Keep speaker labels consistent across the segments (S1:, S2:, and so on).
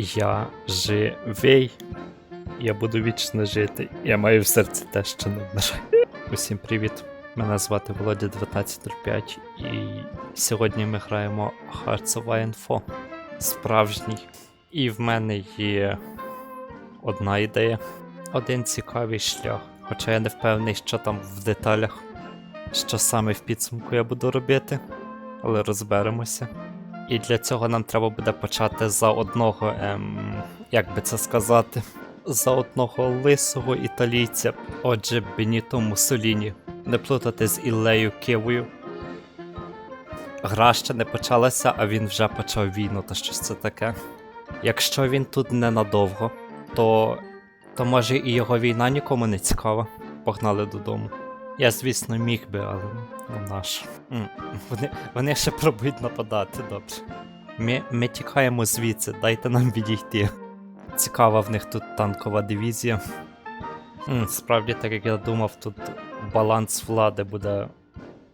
S1: Я живий. Я буду вічно жити. Я маю в серці те, що не вмирає. Усім привіт. Мене звати Володя 1905 і сьогодні ми граємо Hearts of Iron 4. Справжній. І в мене є одна ідея, один цікавий шлях. Хоча я не впевнений, що там в деталях, що саме в підсумку я буду робити, але розберемося. І для цього нам треба буде почати за одного, ем, як би це сказати, за одного лисого італійця, отже, Беніто Муссоліні. Не плутати з Іллею Кивою. Гра ще не почалася, а він вже почав війну, та щось це таке. Якщо він тут ненадовго, то, то може і його війна нікому не цікава. Погнали додому. Я, звісно, міг би, але ну наш. Вони, вони ще пробують нападати, добре. Ми, ми тікаємо звідси, дайте нам відійти. Цікава в них тут танкова дивізія. М, Справді, так як я думав, тут баланс влади буде,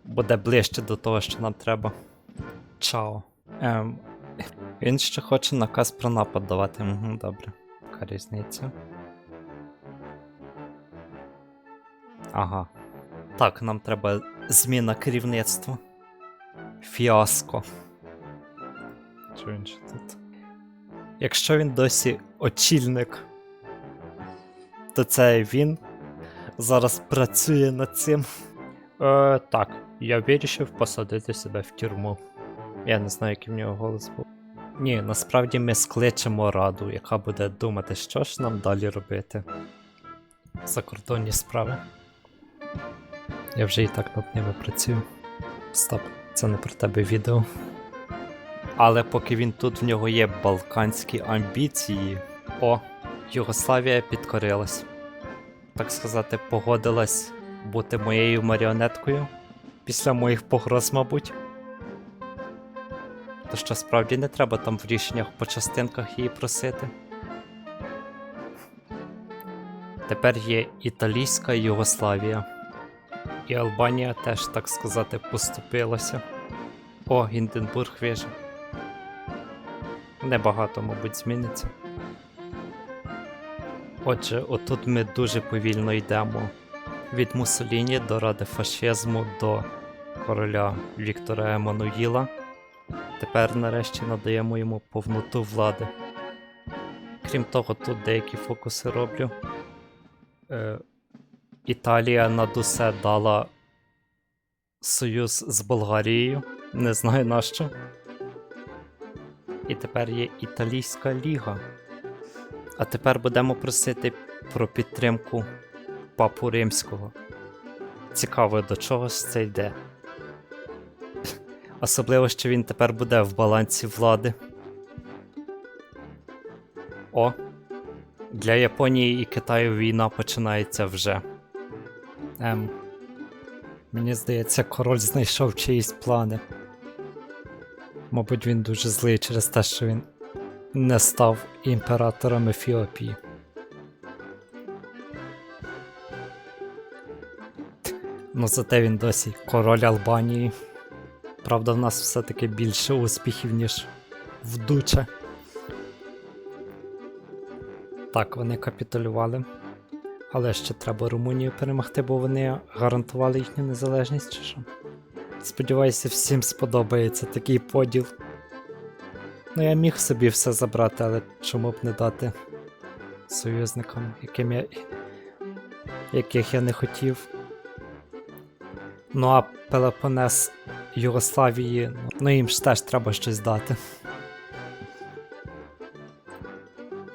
S1: буде ближче до того, що нам треба. Чао. Ем, він ще хоче наказ про напад давати. Угу, добре. Яка різниця? Ага. Так, нам треба зміна керівництва. Фіаско. Що він ще тут? Якщо він досі очільник, то це він зараз працює над цим. Е, так, я вирішив посадити себе в тюрму. Я не знаю, який в нього голос був. Ні, насправді ми скличемо раду, яка буде думати, що ж нам далі робити. Закордонні справи. Я вже і так над ними працюю. Стоп, це не про тебе відео. Але поки він тут, в нього є балканські амбіції. О, Югославія підкорилась. Так сказати, погодилась бути моєю маріонеткою після моїх погроз, мабуть. То що справді не треба там в рішеннях по частинках її просити. Тепер є Італійська Югославія. І Албанія теж, так сказати, поступилася. О, Гінденбург вижив. Небагато, мабуть, зміниться. Отже, отут ми дуже повільно йдемо від Муссоліні до ради фашизму до короля Віктора Еммануїла. Тепер нарешті надаємо йому повноту влади. Крім того, тут деякі фокуси роблю. Е, Італія над усе дала союз з Болгарією. Не знаю нащо. І тепер є Італійська ліга. А тепер будемо просити про підтримку Папу Римського. Цікаво, до чого це йде. Особливо, що він тепер буде в балансі влади. О. Для Японії і Китаю війна починається вже. Ем. Мені здається, король знайшов чиїсь плани. Мабуть, він дуже злий через те, що він не став імператором Ефіопії. Ну, зате він досі король Албанії. Правда, в нас все-таки більше успіхів, ніж в Дуче. Так, вони капітулювали. Але ще треба Румунію перемогти, бо вони гарантували їхню незалежність чи що. Сподіваюся, всім сподобається такий поділ. Ну, я міг собі все забрати, але чому б не дати союзникам, яким я... яких я не хотів. Ну а Пелопонес Югославії, ну їм ж теж треба щось дати.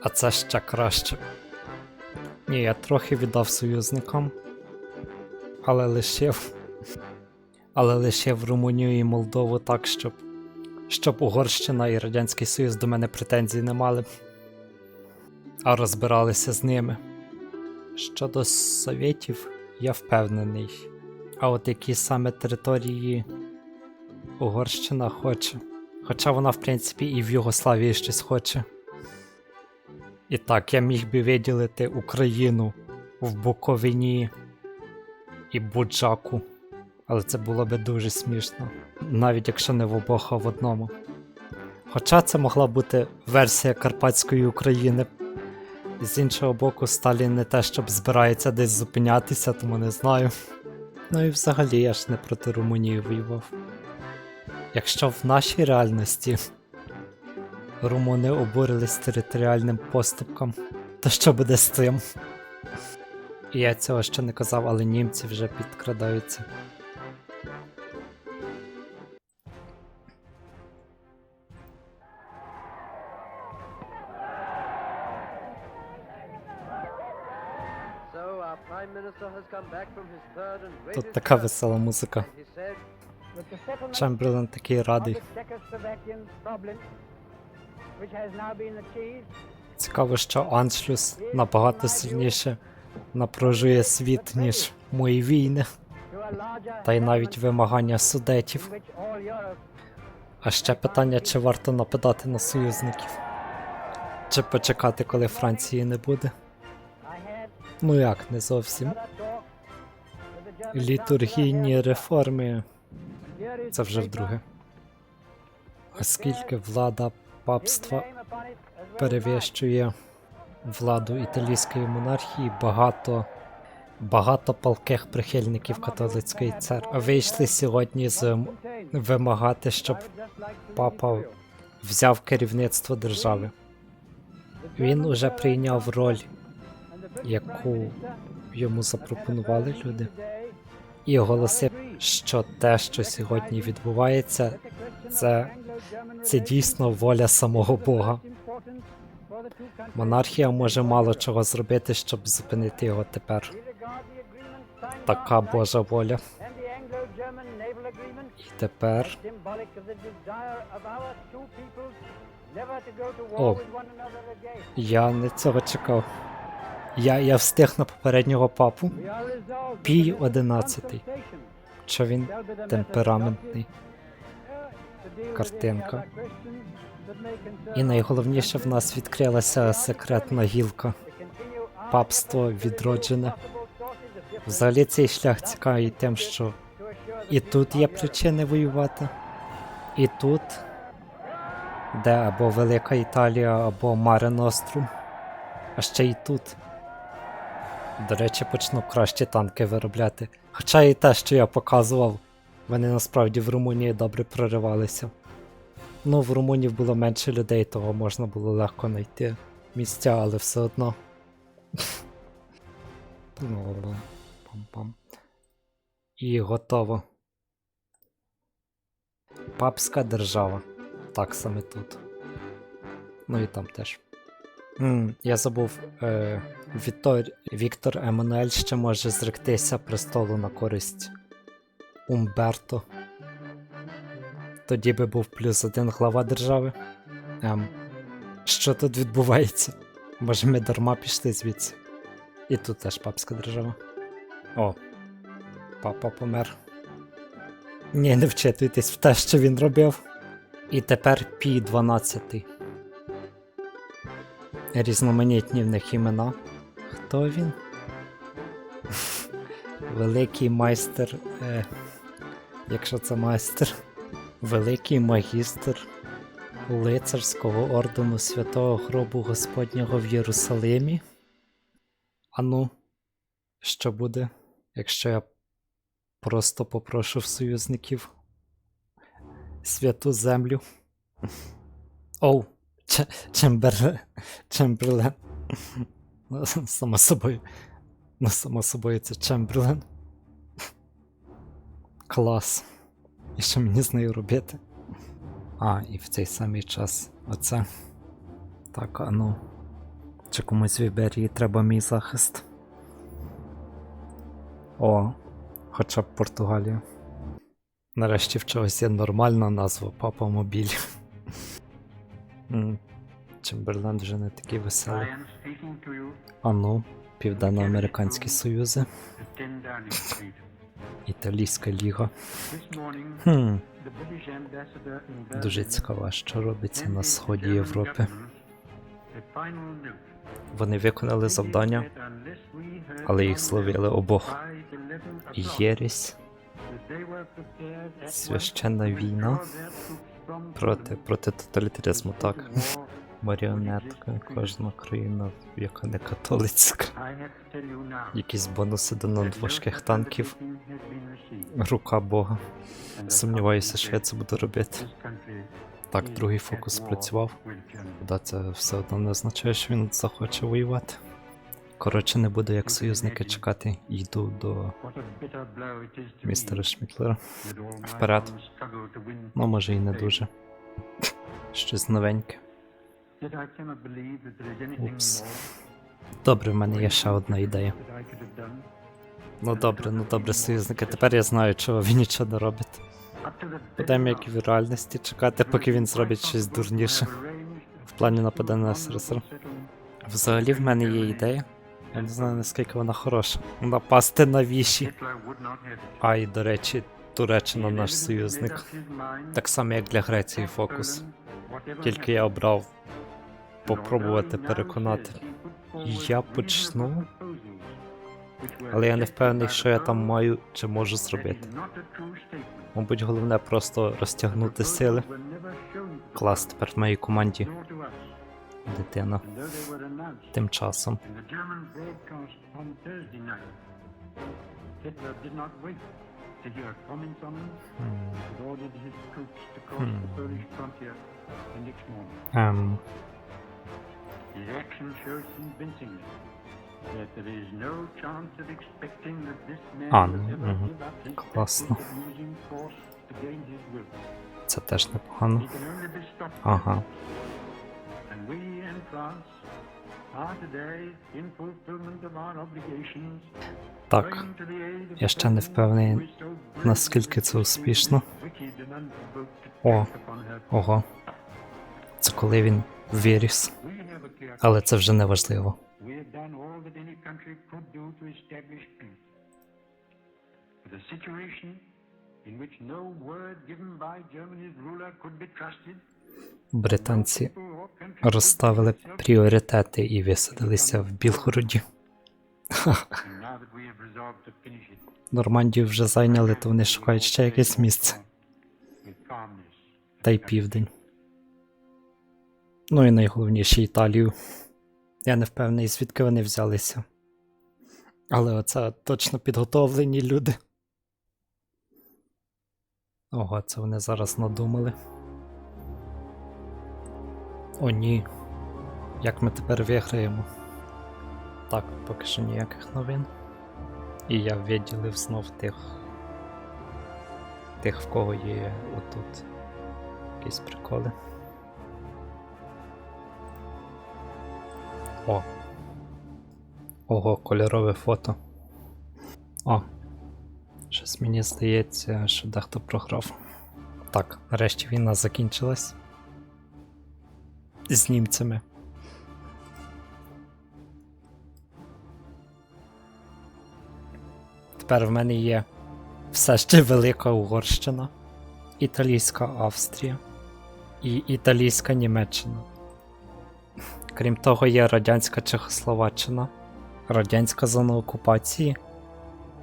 S1: А це ще краще. Ні, я трохи віддав союзникам, але лишив. Але лишив Румунію і Молдову так, щоб. Щоб Угорщина і Радянський Союз до мене претензій не мали, а розбиралися з ними. Щодо совєтів, я впевнений. А от які саме території Угорщина хоче. Хоча вона, в принципі, і в Югославії щось хоче. І так, я міг би виділити Україну в Буковині і Буджаку. Але це було би дуже смішно. Навіть якщо не в обох, а в одному. Хоча це могла бути версія Карпатської України. З іншого боку, Сталін не те, щоб збирається десь зупинятися, тому не знаю. Ну і взагалі я ж не проти Румунії воював. Якщо в нашій реальності румуни обурились територіальним поступком, то що буде з цим? Я цього ще не казав, але німці вже підкрадаються. Тут така весела музика. Чемберлен такий радий. Цікаво, що Аншлюс набагато сильніше напружує світ, ніж мої війни, та й навіть вимагання судетів. А ще питання, чи варто нападати на союзників? Чи почекати, коли Франції не буде? Ну як, не зовсім. Літургійні реформи це вже вдруге. Оскільки влада папства перевищує владу італійської монархії, багато, багато палких прихильників католицької церкви. Вийшли сьогодні з вимагати, щоб папа взяв керівництво держави. Він уже прийняв роль, яку йому запропонували люди, і оголосив, що те, що сьогодні відбувається, це, це дійсно воля самого Бога. Монархія може мало чого зробити, щоб зупинити його тепер. Така Божа воля. І тепер О. я не цього чекав. Я, я встиг на попереднього папу, Пій
S2: the
S1: 11.
S2: consultation
S1: що він темпераментний. Картинка. І найголовніше в нас відкрилася секретна гілка. Папство відроджене. Взагалі цей шлях цікавий тим, що і тут є причини воювати, і тут, де або Велика Італія, або Маре Нострум, а ще й тут. До речі, почну кращі танки виробляти. Хоча і те, що я показував, вони насправді в Румунії добре проривалися. Ну, в Румунії було менше людей, того можна було легко знайти місця, але все одно. І готово. Папська держава. Так саме тут. Ну і там теж. Я забув. Е, Віктор, Віктор Еммануель ще може зректися престолу на користь Умберто. Тоді би був плюс один глава держави. Ем, що тут відбувається? Може ми дарма пішли звідси? І тут теж папська держава. О, папа помер. Ні, не вчитуйтесь в те, що він робив. І тепер Пі 12. Різноманітні в них імена. Хто він? Великий майстер. Е, якщо це майстер. Великий магістр лицарського ордену Святого Гробу Господнього в Єрусалимі. А ну, що буде, якщо я просто попрошу в союзників святу землю? Оу, Ч- Чемберлен. Чемберлен. Ну, само собою. Ну, само собою, це Чемберлен. Клас. І що мені з нею робити? А, і в цей самий час оце. Так, а ну. Чи комусь в Іберії треба мій захист? О, хоча б Португалія. Нарешті в чогось є нормальна назва Папа Мобіль. Чемберлен вже не такий веселий.
S3: I am speaking to you
S1: А ну, Південноамериканські союзи,
S3: at 10 Downing Street.
S1: Італійська ліга. Хм, дуже цікаво, що робиться на сході Європи. Вони виконали завдання, але їх зловили обох.
S3: by 11 o'clock,
S1: Єресь, священна війна. Проти, проти тоталітаризму, так. Маріонетка, кожна країна, яка не католицька. Якісь бонуси до надважких танків. Рука Бога. Сумніваюся, що я це буду робити. Так, другий фокус працював. Да, це все одно не означає, що він захоче воювати. Коротше, не буду як союзники чекати, йду до містера Шмітлера. Вперед. Ну, може і не дуже. Щось новеньке. Упс. Добре, в мене є ще одна ідея. Ну добре, ну добре, союзники. Тепер я знаю, чого він нічого не робить. Будемо як в реальності чекати, поки він зробить щось дурніше. В плані нападе на СРСР. Взагалі в мене є ідея. Я не знаю наскільки вона хороша. Напасти на віші. А і до речі, Туреччина наш союзник. Так само, як для Греції фокус. Тільки я обрав попробувати переконати. Я почну, але я не впевнений, що я там маю чи можу зробити. Мабуть, головне просто розтягнути сили. Клас, тепер в моїй команді дитина. Тим часом. Hmm. Ем, А, ну, Класно. це теж непогано. Ага.
S3: And we in France are today in fulfillment of our obligations
S1: Так, я ще не впевнений, наскільки це успішно. О, ого. Це коли він виріс. Але це вже не важливо.
S3: A situation in which no word given by Germany's ruler could be trusted,
S1: Британці розставили пріоритети і висадилися в Білгороді. Нормандію вже зайняли, то вони шукають ще якесь місце. Та й південь. Ну і найголовніше Італію. Я не впевнений, звідки вони взялися. Але оце точно підготовлені люди. Ого, це вони зараз надумали. О, ні. Як ми тепер виграємо? Так, поки що ніяких новин. І я виділив знов тих. Тих, в кого є отут. Якісь приколи. О. Ого, кольорове фото. О. Щось мені здається, що дехто програв. Так, нарешті війна закінчилась. З німцями. Тепер в мене є все ще Велика Угорщина, Італійська Австрія і Італійська Німеччина. Крім того, є радянська Чехословаччина, радянська зона окупації,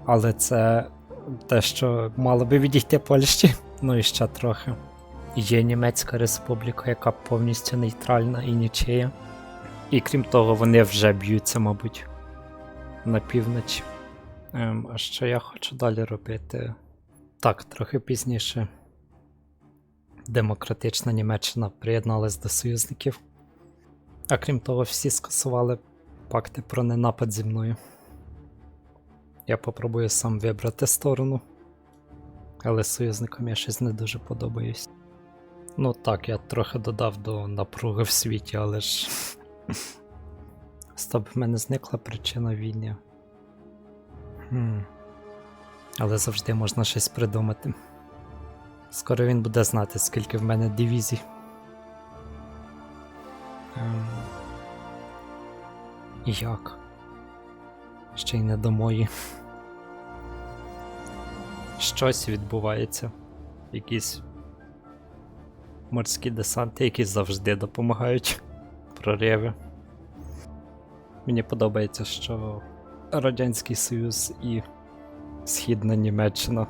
S1: але це те, що мало би відійти Польщі, ну і ще трохи. Є Німецька Республіка, яка повністю нейтральна і нічия. І крім того, вони вже б'ються, мабуть, на півночі. Ем, а що я хочу далі робити? Так, трохи пізніше. Демократична Німеччина приєдналась до союзників. А крім того, всі скасували пакти про ненапад зі мною. Я попробую сам вибрати сторону. Але союзникам я щось не дуже подобаюсь. Ну так, я трохи додав до напруги в світі, але ж. Стоп, в мене зникла причина війни. Хм. Але завжди можна щось придумати. Скоро він буде знати, скільки в мене дивізій. Ем... Як? Ще й не до мої. Щось відбувається. Якісь морські десанти, які завжди допомагають. Прориви. Мені подобається, що Радянський Союз і Східна Німеччина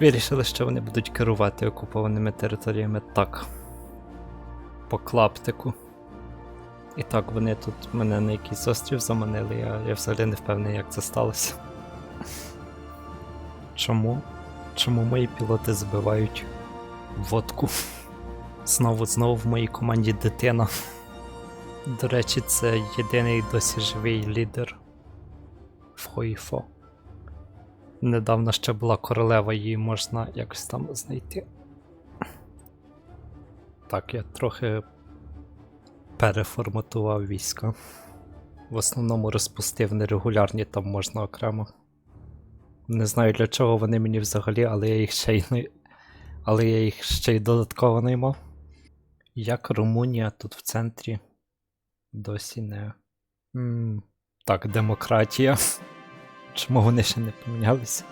S1: Вирішили, що вони будуть керувати окупованими територіями так. По клаптику. І так вони тут мене на якийсь острів заманили, я, я взагалі не впевнений, як це сталося. Чому? Чому мої пілоти збивають водку? Знову знову в моїй команді дитина. До речі, це єдиний досі живий лідер в Хоїфо. Недавно ще була королева, її можна якось там знайти. Так, я трохи переформатував війська. В основному розпустив нерегулярні, там можна окремо. Не знаю для чого вони мені взагалі, але я їх ще й не... Але я їх ще й додатково наймав. Як Румунія тут в центрі досі не. м так, демократія. Чому вони ще не помінялися?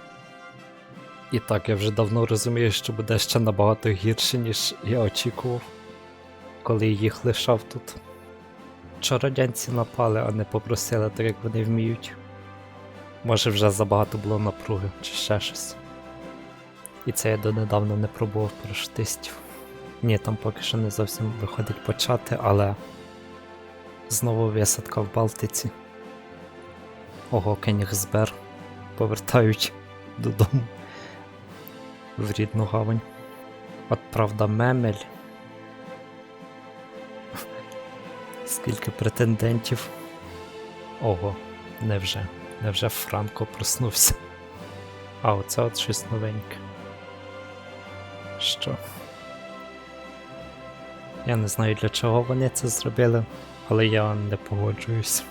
S1: І так, я вже давно розумію, що буде ще набагато гірше, ніж я очікував, коли їх лишав тут. Що напали, а не попросили, так як вони вміють. Може вже забагато було напруги чи ще щось. І це я донедавна не пробував парашутистів. Ні, там поки що не зовсім виходить почати, але знову висадка в Балтиці. Ого, Кенігсбер повертають додому в рідну гавань. От правда, Мемель. Скільки претендентів. Ого, невже? Невже Франко проснувся? А, оце от щось новеньке. Що? Я не знаю для чого вони це зробили, але я не погоджуюсь.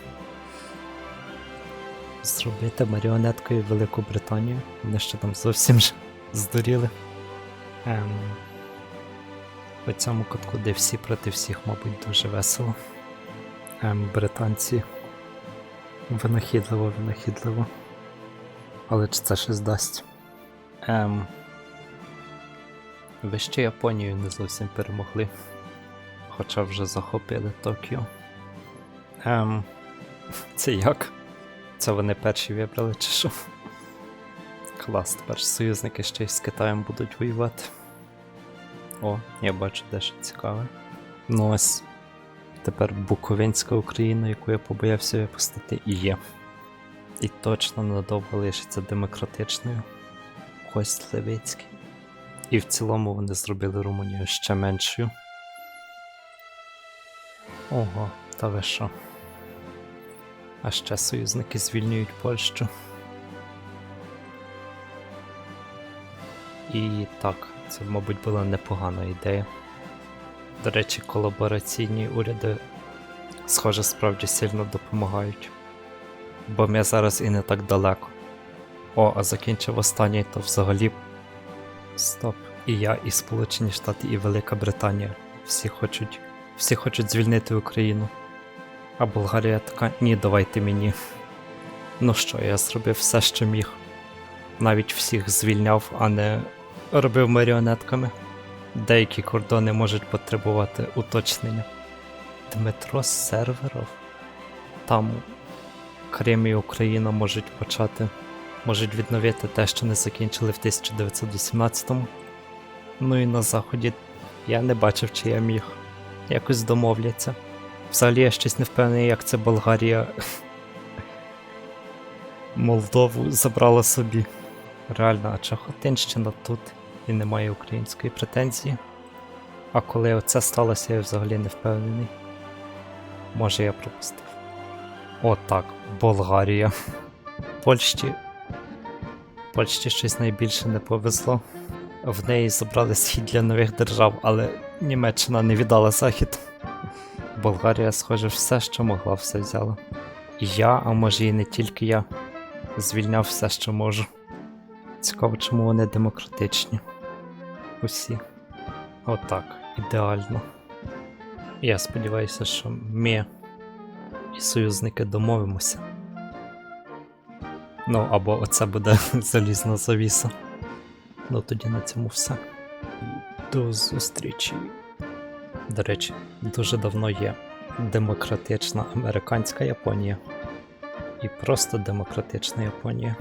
S1: Зробити маріонеткою Велику Британію. Вони ще там зовсім ж здуріли. Ем, по цьому кутку, де всі проти всіх, мабуть, дуже весело. Ем, британці винахідливо, винахідливо. Але чи це щось дасть? Ем, ви ще Японію не зовсім перемогли. Хоча вже захопили Токіо. Ем, це як? Це вони перші вибрали, чи що? Клас, тепер союзники ще й з Китаєм будуть воювати. О, я бачу дещо цікаве. Ну ось тепер Буковинська Україна, яку я побоявся випустити, і є. І точно надовго лишиться демократичною. Кость Левицький. І в цілому вони зробили Румунію ще меншою. Ого, та ви що? А ще союзники звільнюють Польщу. І так, це, мабуть, була непогана ідея. До речі, колабораційні уряди, схоже, справді сильно допомагають. Бо ми зараз і не так далеко. О, а закінчив останній, то взагалі. Стоп. І я, і Сполучені Штати, і Велика Британія. Всі хочуть. Всі хочуть звільнити Україну. А Болгарія така, ні, давайте мені. Ну що, я зробив все, що міг. Навіть всіх звільняв, а не робив маріонетками. Деякі кордони можуть потребувати уточнення. Дмитро Серверов. Там Крим і Україна можуть почати, можуть відновити те, що не закінчили в 1918-му. Ну і на Заході я не бачив, чи я міг. Якось домовляться. Взагалі я щось не впевнений, як це Болгарія Молдову забрала собі. Реально, а Чахотинщина тут і немає української претензії. А коли оце сталося, я взагалі не впевнений. Може я пропустив. О, так, Болгарія. Польщі. Польщі щось найбільше не повезло. В неї забрали схід для нових держав, але Німеччина не віддала захід. Болгарія, схоже, все, що могла, все взяла. І я, а може і не тільки я, звільняв все, що можу. Цікаво, чому вони демократичні. Усі. Отак, ідеально. Я сподіваюся, що ми і союзники домовимося. Ну, або оце буде залізна завіса. Ну тоді на цьому все. До зустрічі. До речі, дуже давно є демократична американська Японія і просто демократична Японія.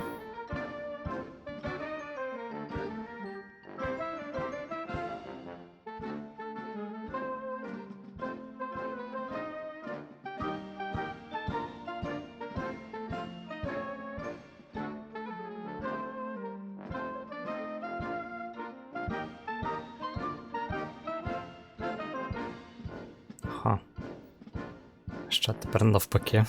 S1: Навпаки?